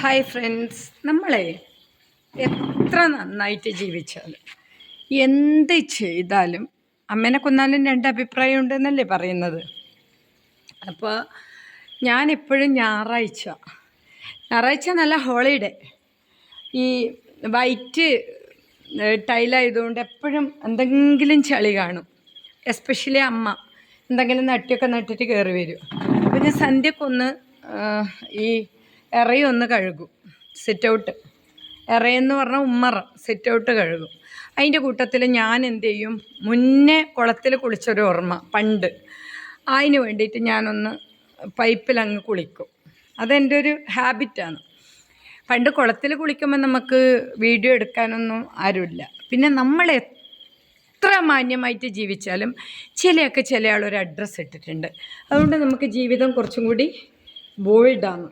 Hi friends നമ്മളെ എത്ര നന്നായിട്ട് ജീവിച്ചാലും എന്ത് ചെയ്താലും അമ്മേനെ കൊന്നാലും രണ്ട് അഭിപ്രായം ഉണ്ടെന്നല്ലേ പറയുന്നത്? അപ്പോൾ ഞാനെപ്പോഴും ഞായറാഴ്ച ഞായറാഴ്ച നല്ല ഹോളിഡേ ഈ വൈറ്റ് ടൈലായതുകൊണ്ട് എപ്പോഴും എന്തെങ്കിലും ചളി കാണും. എസ്പെഷ്യലി അമ്മ എന്തെങ്കിലും നട്ടിയൊക്കെ നട്ടിട്ട് കയറി വരും. ഞാൻ സന്ധ്യക്കൊന്ന് ഈ ഇറയൊന്ന് കഴുകും. സിറ്റ് ഔട്ട് ഇറയെന്ന് പറഞ്ഞാൽ ഉമ്മറ സിറ്റ് ഔട്ട് കഴുകും. അതിന്റെ കൂട്ടത്തിൽ ഞാൻ എന്ത് ചെയ്യും? മുന്നേ കുളത്തിൽ കുളിച്ചൊരു ഓർമ്മ പണ്ട്. അതിന് വേണ്ടിയിട്ട് ഞാനൊന്ന് പൈപ്പിലങ്ങ് കുളിക്കും. അതെന്റെ ഒരു ഹാബിറ്റാണ് പണ്ട് കുളത്തിൽ കുളിക്കുമ്പോൾ നമുക്ക് വീഡിയോ എടുക്കാനൊന്നും ആരുമില്ല. പിന്നെ നമ്മൾ എത്ര മാന്യമായിട്ട് ജീവിച്ചാലും ചിലയൊക്കെ ചില ആളൊരു അഡ്രസ്സ് ഇട്ടിട്ടുണ്ട്. അതുകൊണ്ട് നമുക്ക് ജീവിതം കുറച്ചും കൂടി ബോൾഡാണ്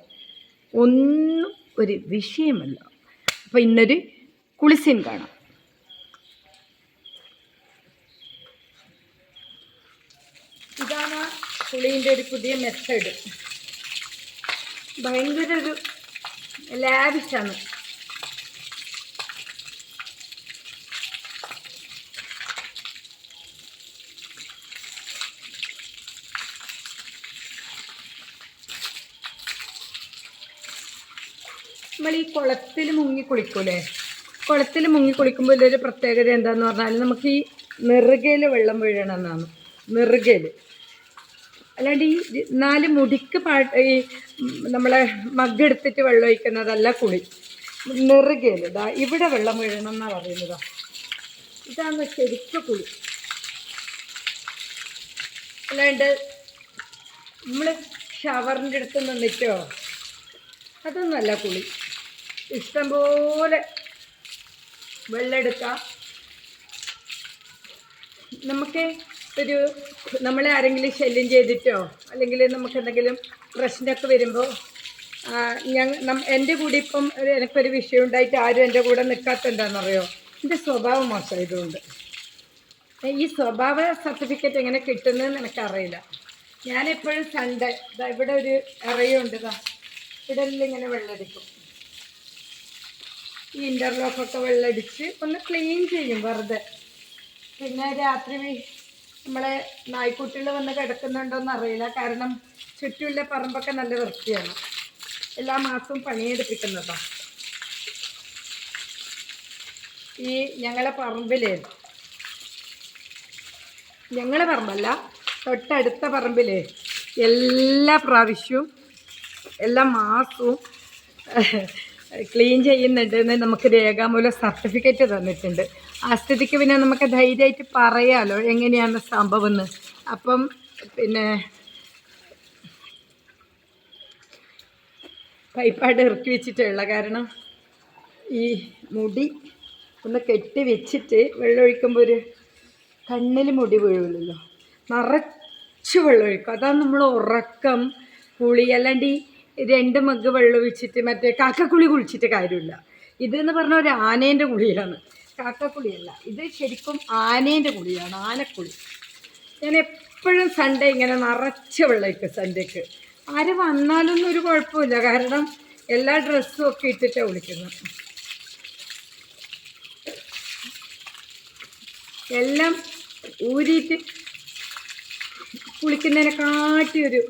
ഒന്നും ഒരു വിഷയമല്ല. അപ്പോൾ ഇന്നൊരു കുളിസീൻ കാണാം. ഇതാണ് കുളീന്റെ ഒരു പുതിയ മെത്തേഡ് ഭയങ്കര ഒരു ലാവിഷാണ് ഈ കുളത്തിൽ മുങ്ങി കുളിക്കൂലേ? കുളത്തിൽ മുങ്ങി കുളിക്കുമ്പോൾ ഇതൊരു പ്രത്യേകത എന്താന്ന് പറഞ്ഞാൽ നമുക്ക് ഈ നെറുകയിൽ വെള്ളം വീഴണമെന്നാണ്. നെറുകയിൽ അല്ലാണ്ട് ഈ നാല് മുടിക്ക് പാ ഈ നമ്മളെ മഗ് എടുത്തിട്ട് വെള്ളം ഒഴിക്കുന്നതല്ല കുളി. നെറുകയിൽ ഇതാ ഇവിടെ വെള്ളം വീഴണം എന്നാണ് പറയുന്നത്. ഇതാണ് ശരിക്കും കുളി. അല്ലാണ്ട് നമ്മൾ ഷവറിന്റെ അടുത്ത് നിന്നിട്ടോ? അതൊന്നുമല്ല കുളി. ഇഷ്ടംപോലെ വെള്ളമെടുക്കാം. നമുക്ക് ഒരു നമ്മളെ ആരെങ്കിലും ശല്യം ചെയ്തിട്ടോ അല്ലെങ്കിൽ നമുക്ക് എന്തെങ്കിലും പ്രശ്നമൊക്കെ വരുമ്പോൾ ഞങ്ങൾ എന്റെ കൂടെ ഇപ്പം എനിക്കൊരു വിഷയം ഉണ്ടായിട്ട് ആരും എന്റെ കൂടെ നിൽക്കാത്തെന്താണെന്നറിയോ എന്റെ സ്വഭാവം മോശമായതുകൊണ്ട് ഈ സ്വഭാവ സർട്ടിഫിക്കറ്റ് എങ്ങനെ കിട്ടുന്നതെന്ന് എനിക്കറിയില്ല. ഞാനെപ്പോഴും സൺഡേ ഇവിടെ ഒരു ഇറയുണ്ട് ഇവിടെ ഇങ്ങനെ ഇങ്ങനെ വെള്ളമടിക്കും. ഈ ഇന്റർലോക്കൊക്കെ വെള്ളമടിച്ച് ഒന്ന് ക്ലീൻ ചെയ്യും വെറുതെ. പിന്നെ രാത്രി നമ്മളെ നായ്ക്കുട്ടികൾ വന്ന് കിടക്കുന്നുണ്ടോയെന്ന് അറിയില്ല. കാരണം ചുറ്റുമുള്ള പറമ്പൊക്കെ നല്ല വൃത്തിയാണ്. എല്ലാ മാസവും പണിയെടുപ്പിക്കുന്നതാണ് ഈ ഞങ്ങളെ പറമ്പിലേ ഞങ്ങളെ പറമ്പല്ല തൊട്ടടുത്ത പറമ്പിലേ എല്ലാ പ്രാവശ്യവും എല്ലാ മാസവും ക്ലീൻ ചെയ്യുന്നുണ്ടെന്ന് നമുക്ക് രേഖാമൂലം സർട്ടിഫിക്കറ്റ് തന്നിട്ടുണ്ട്. ആ സ്ഥിതിക്ക് പിന്നെ നമുക്ക് ധൈര്യമായിട്ട് പറയാമല്ലോ എങ്ങനെയാണ് സംഭവം എന്ന്. അപ്പം പിന്നെ പൈപ്പാട് ഇറക്കി വെച്ചിട്ടുള്ള കാരണം ഈ മുടി ഒന്ന് കെട്ടി വെച്ചിട്ട് വെള്ളം ഒഴിക്കുമ്പോൾ ഒരു കണ്ണിൽ മുടി വീഴുമല്ലോ നിറച്ച് വെള്ളം ഒഴിക്കും. അതാണ് നമ്മൾ ഉറക്കം കുളി അല്ലാണ്ട് ഈ രണ്ട് മഗ് വെള്ളം ഒഴിച്ചിട്ട് മറ്റേ കാക്കക്കുളി കുളിച്ചിട്ട് കാര്യമില്ല. ഇതെന്ന് പറഞ്ഞാൽ ഒരു ആനേന്റെ കുളിയാണ്. കാക്കക്കുളിയല്ല ഇത് ശരിക്കും ആനേന്റെ കുളിയാണ് ആനക്കുളി. ഞാൻ എപ്പോഴും സൺഡേ ഇങ്ങനെ നിറച്ച് വെള്ളം ഒഴിക്കും സൺഡേക്ക് ആര് വന്നാലൊന്നും ഒരു കുഴപ്പമില്ല കാരണം എല്ലാ ഡ്രസ്സും ഒക്കെ ഇട്ടിട്ടാണ് കുളിക്കുന്നത്. എല്ലാം ഊരിയിട്ട് കുളിക്കുന്നതിനെക്കാട്ടി ഒരു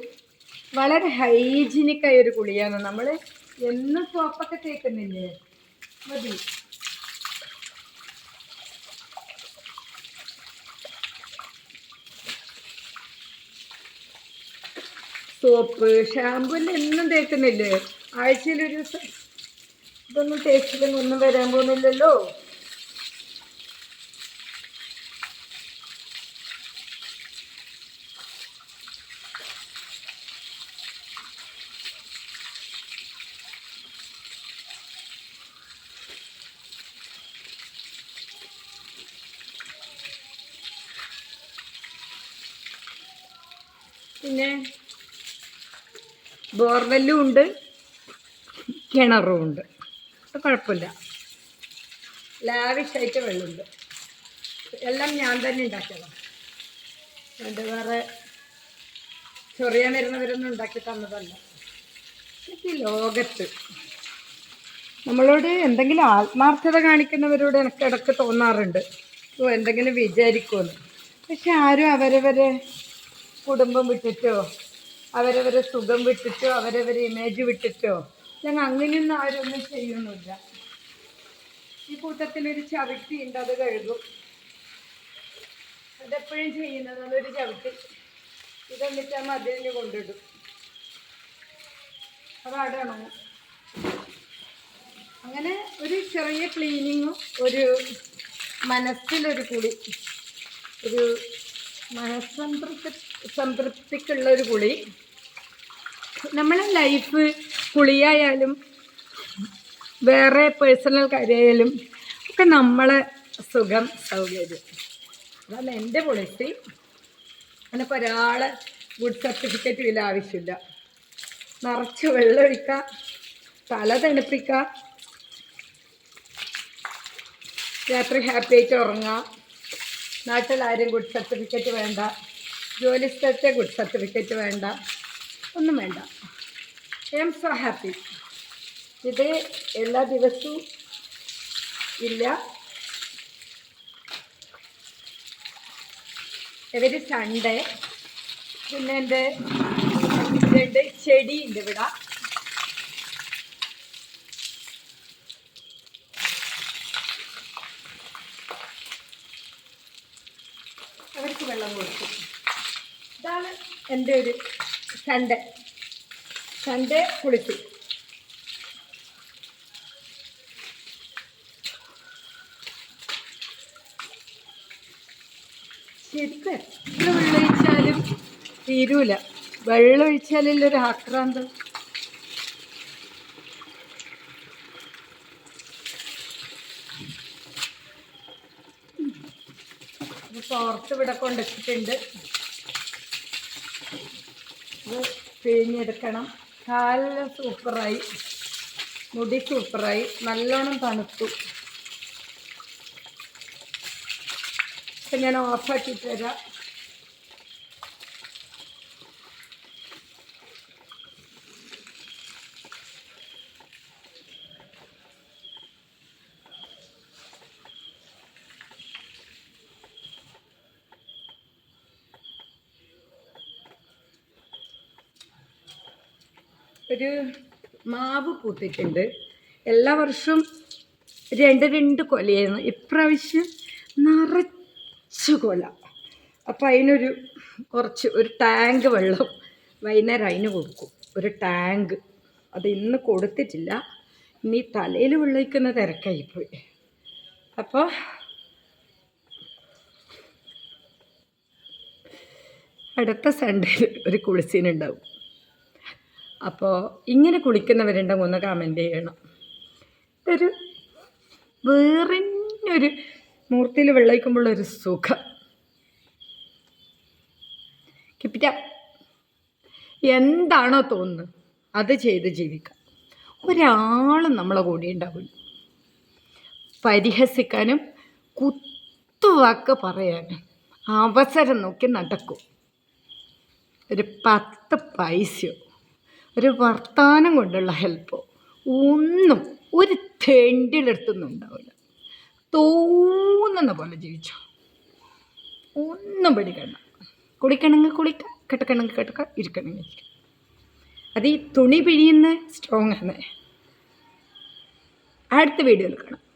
വളരെ ഹൈജീനിക് ആയ ഒരു കുളിയാണ്. നമ്മൾ എന്നും സോപ്പൊക്കെ തേക്കുന്നില്ലേ? മതി. സോപ്പ് ഷാമ്പൂൽ എന്നും തേക്കുന്നില്ലേ? ആഴ്ചയിൽ ഒരു ദിവസം. ഇതൊന്നും തേച്ചില്ലെങ്കിൽ ഒന്നും വരാൻ പോകുന്നില്ലല്ലോ. പിന്നെ ബോർവെല്ലും ഉണ്ട് കിണറും ഉണ്ട്. കുഴപ്പമില്ല. ലാവിഷായിട്ട് വെള്ളമുണ്ട്. എല്ലാം ഞാൻ തന്നെ ഉണ്ടാക്കിയതാണ്. അത് വേറെ ചൊറിയാൻ വരുന്നവരൊന്നും ഉണ്ടാക്കി തന്നതല്ല. എനിക്ക് ലോകത്ത്. നമ്മളോട് എന്തെങ്കിലും ആത്മാർത്ഥത കാണിക്കുന്നവരോട് എനിക്ക് ഇടയ്ക്ക് തോന്നാറുണ്ട്. ഓ എന്തെങ്കിലും വിചാരിക്കുമെന്ന് പക്ഷെ ആരും അവരവരെ കുടുംബം വിട്ടിട്ടോ അവരവരെ സുഖം വിട്ടിട്ടോ അവരവരെ ഇമേജ് വിട്ടിട്ടോ ഞങ്ങൾ അങ്ങനെയൊന്നും ആരൊന്നും ചെയ്യുന്നില്ല. ഈ കൂട്ടത്തിലൊരു ചവിട്ടി ഉണ്ട് അത് കഴുകും. അതെപ്പോഴും ചെയ്യുന്നത് അതൊരു ചവിട്ടി. ഇതെന്നിട്ട് മതിലിന് കൊണ്ടിടും. അത് അങ്ങനെ ഒരു ചെറിയ ക്ലീനിങ്ങും ഒരു മനസ്സിലൊരു കുളി ഒരു മനസ്സംതൃപ്തി സംതൃപ്തിക്കുള്ള ഒരു കുളി. നമ്മളെ ലൈഫ് കുളിയായാലും വേറെ പേഴ്സണൽ കാര്യമായാലും ഒക്കെ നമ്മളെ സുഖം സൗകര്യം. അതാണ് എന്റെ പോളിസി അതിനിപ്പോൾ ഒരാളെ ഗുഡ് സർട്ടിഫിക്കറ്റ് ഇതിൽ ആവശ്യമില്ല. നിറച്ച് വെള്ളമൊഴിക്കുക തല തണുപ്പിക്കുക രാത്രി ഹാപ്പി ആയിട്ട് ഉറങ്ങുക നാട്ടിൽ ആരും ഗുഡ് സർട്ടിഫിക്കറ്റ് വേണ്ട. ജോലി സ്ഥലത്തെ ഗുഡ് സർട്ടിഫിക്കറ്റ് വേണ്ട. ഒന്നും വേണ്ട. ഐ എം സോ ഹാപ്പി ഇത് എല്ലാ ദിവസവും ഇല്ല. എവരി സൺഡേ പിന്നെ എന്റെ രണ്ട് ചെടിയുണ്ട് ഇവിടെ. വെള്ളം കൊടുക്കും ഇതാണ് എന്റെ ഒരു സൺഡേ സൺഡേ കുളിച്ചു. ശരിക്കും എത്ര വെള്ളമൊഴിച്ചാലും തീരൂല. വെള്ളം ഒഴിച്ചാലില്ലൊരു ആക്രാന്തം? പുറത്ത് ഇവിടെ കൊണ്ടിട്ടിട്ടുണ്ട് പിഴിഞ്ഞെടുക്കണം. കാലിന് സൂപ്പറായി. മുടി സൂപ്പറായി. നല്ലോണം തണുത്തു. ഞാൻ ഓഫാക്കിയിട്ട് തരാം ഒരു മാവ് പൂത്തിട്ടുണ്ട്. എല്ലാ വർഷവും രണ്ട് രണ്ട് കൊലയായിരുന്നു. ഇപ്രാവശ്യം നിറച്ച് കൊല. അപ്പം അതിനൊരു കുറച്ച് ഒരു ടാങ്ക് വെള്ളം വൈകുന്നേരം അതിന് കൊടുക്കും. ഒരു ടാങ്ക്. അത് ഇന്ന് കൊടുത്തിട്ടില്ല. ഇനി തലയിൽ വെള്ളയിക്കുന്ന തിരക്കായിപ്പോയി അപ്പോൾ അടുത്ത സൺഡേയിൽ ഒരു കുളിസീനുണ്ടാവും. അപ്പോൾ ഇങ്ങനെ കുളിക്കുന്നവരുണ്ടെങ്കിൽ ഒന്ന് കമന്റ് ചെയ്യണം. ഒരു വേറെ ഒരു മൂർത്തിയിൽ വെള്ളയിക്കുമ്പോഴുള്ളൊരു സുഖം. കിപ്പിറ്റ എന്താണോ തോന്നുന്നത് അത് ചെയ്ത് ജീവിക്കാം. ഒരാളും നമ്മളെ കൂടെ ഉണ്ടാവില്ല പരിഹസിക്കാനും കുത്തുവാക്ക് പറയാനും അവസരം നോക്കി നടക്കും. ഒരു പത്ത് പൈസയോ ഒരു വർത്തമാനം കൊണ്ടുള്ള ഹെൽപ്പോ ഒന്നും ഒരു തെണ്ടിലെടുത്തൊന്നും ഉണ്ടാവില്ല തോന്നുന്ന പോലെ ജീവിച്ചു. ഒന്നും പഠിക്കണ്ട കുളിക്കണമെങ്കിൽ കുളിക്കാം കിടക്കണമെങ്കിൽ കിടക്കാം ഇരിക്കണമെങ്കിൽ ഇരിക്കാം. അത് ഈ തുണി പിഴിയുന്ന സ്ട്രോങ് ആണ്. അടുത്ത വീഡിയോയിൽ കാണാം.